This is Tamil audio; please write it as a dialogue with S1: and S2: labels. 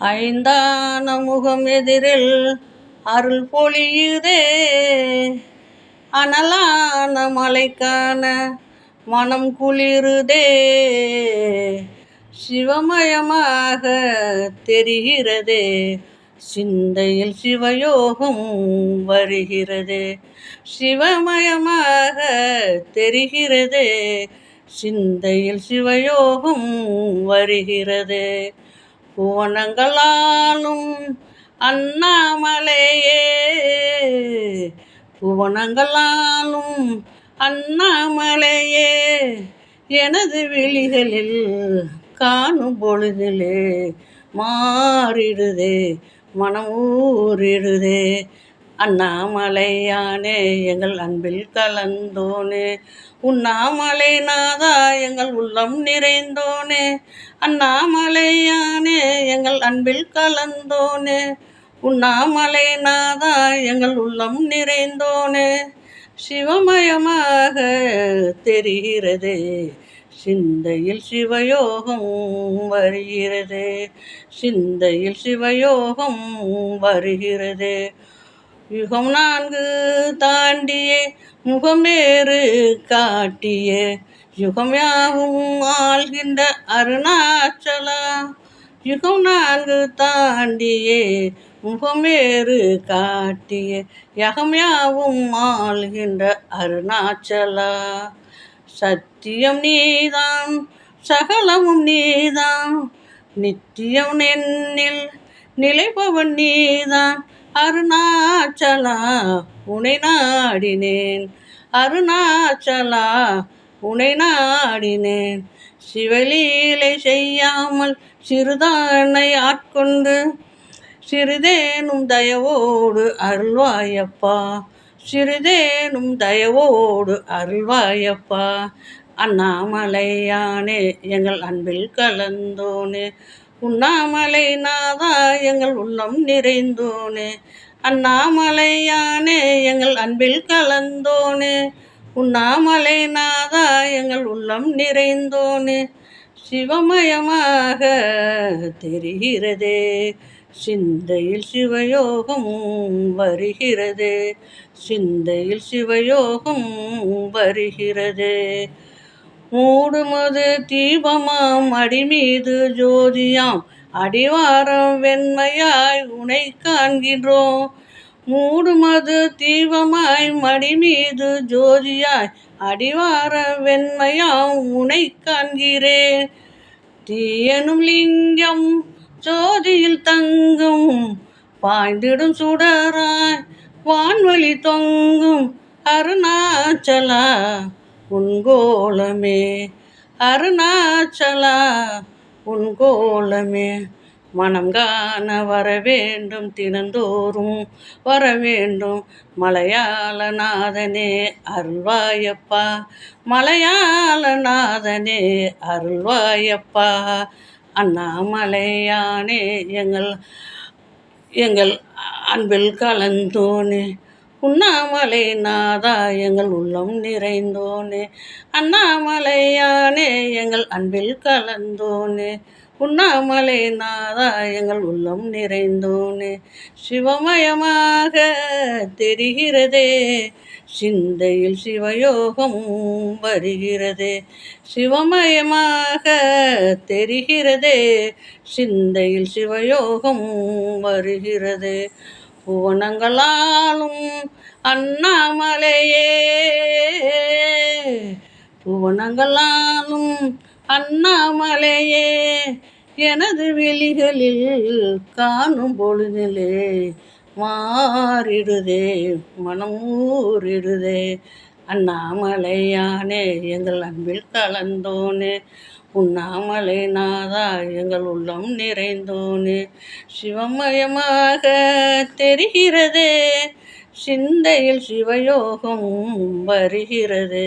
S1: ஐந்தான முகம் எதிரில் அருள் பொழியுதே. அனலான மலைக்கான மனம் குளிருதே. சிவமயமாக தெரிகிறதே. சிந்தையில் சிவயோகம் வருகிறது. சிவமயமாக தெரிகிறது. சிந்தையில் சிவயோகம் வருகிறது. புவனங்களாலும் அண்ணாமலையே. புவனங்களாலும் அண்ணாமலையே. எனது விழிகளில் காணும் பொழுதிலே மாறிடுதே மனம் ஊறிடுதே. அண்ணாமலையானே எங்கள் அன்பில் கலந்தோனே. உண்ணாமலை நாதா எங்கள் உள்ளம் நிறைந்தோனே. அண்ணாமலையானே எங்கள் அன்பில் கலந்தோனே. உண்ணாமலை நாதா எங்கள் உள்ளம் நிறைந்தோனே. சிவமயமாக தெரிகிறது சிந்தையில் சிவயோகம் வருகிறது. சிந்தையில் சிவயோகம் வருகிறது. யுகம் நான்கு தாண்டியே முகமேறு காட்டிய. யுகம் யாவும் ஆள்கின்ற அருணாச்சலா. யுகம் நான்கு தாண்டியே முகமேறு காட்டிய. யகம் யாவும் ஆள்கின்ற அருணாச்சலா. சத்தியம் நீதான் சகலமும் நீதான் நித்தியம் நென்னில் நிலைப்பவன் நீதான் அருணாச்சலா உனை நாடினேன். அருணாச்சலா உனை நாடினேன். சிவலீலை செய்யாமல் சிறுதானை ஆட்கொண்டு சிறிதேனும் தயவோடு அருள்வாயப்பா. சிறிதேனும் தயவோடு அருள்வாயப்பா. அண்ணாமலையானே எங்கள் அன்பில் கலந்தோனே உண்ணாமலை நாதா எங்கள் உள்ளம் நிறைந்தோனே. அண்ணாமலையானே எங்கள் அன்பில் கலந்தோனே. உண்ணாமலை நாதா எங்கள் உள்ளம் நிறைந்தோனே. சிவமயமாக தெரிகிறதே. சிந்தையில் சிவயோகம் வருகிறது. சிந்தையில் சிவயோகம் வருகிறது. மூடுமது தீபமாம் அடிமீது ஜோதியாம். அடிவாரம் வெண்மையாய் உனை காண்கின்றோம். மூடுமது தீபமாய் மடிமீது ஜோதியாய். அடிவார வெண்மையாம் உனை காண்கிறேன். தீயனும் லிங்கம் ஜோதியில் தங்கும். பாய்ந்திடும் சுடராய் வான்வழி தொங்கும். அருணாச்சலா உன்கோலமே. அருணாச்சலா உன்கோலமே. மனம் காண வர வேண்டும் தினந்தோறும். வர வேண்டும் மலையாளநாதனே அருள்வாயப்பா. மலையாளநாதனே அருள்வாயப்பா. அண்ணாமலையானே எங்கள் எங்கள் அன்பில் கலந்தோனே. உண்ணாமலை நாதா எங்கள் உள்ளம் நிறைந்தோனே அண்ணாமலையானே எங்கள் அன்பில் கலந்தோனே. உண்ணாமலை நாதா எங்கள் உள்ளம் நிறைந்தோனே சிவமயமாக தெரிகிறதே. சிந்தையில் சிவயோகம் வருகிறது சிவமயமாக தெரிகிறது. சிந்தையில் சிவயோகம் வருகிறது. புவனங்களாலும் அண்ணாமலையே. புவனங்களாலும் அண்ணாமலையே. எனது வெளிகளில் காணும் பொழுதிலே மாறிடுதே மனம் ஊறிடுதே. அண்ணாமலையானே எங்கள் அன்பில் கலந்தோனே. உண்ணாமலை நாதா எங்கள் உள்ளம் நிறைந்தோனே. சிவமயமாக தெரிகிறதே சிந்தையில் சிவயோகம் வருகிறது.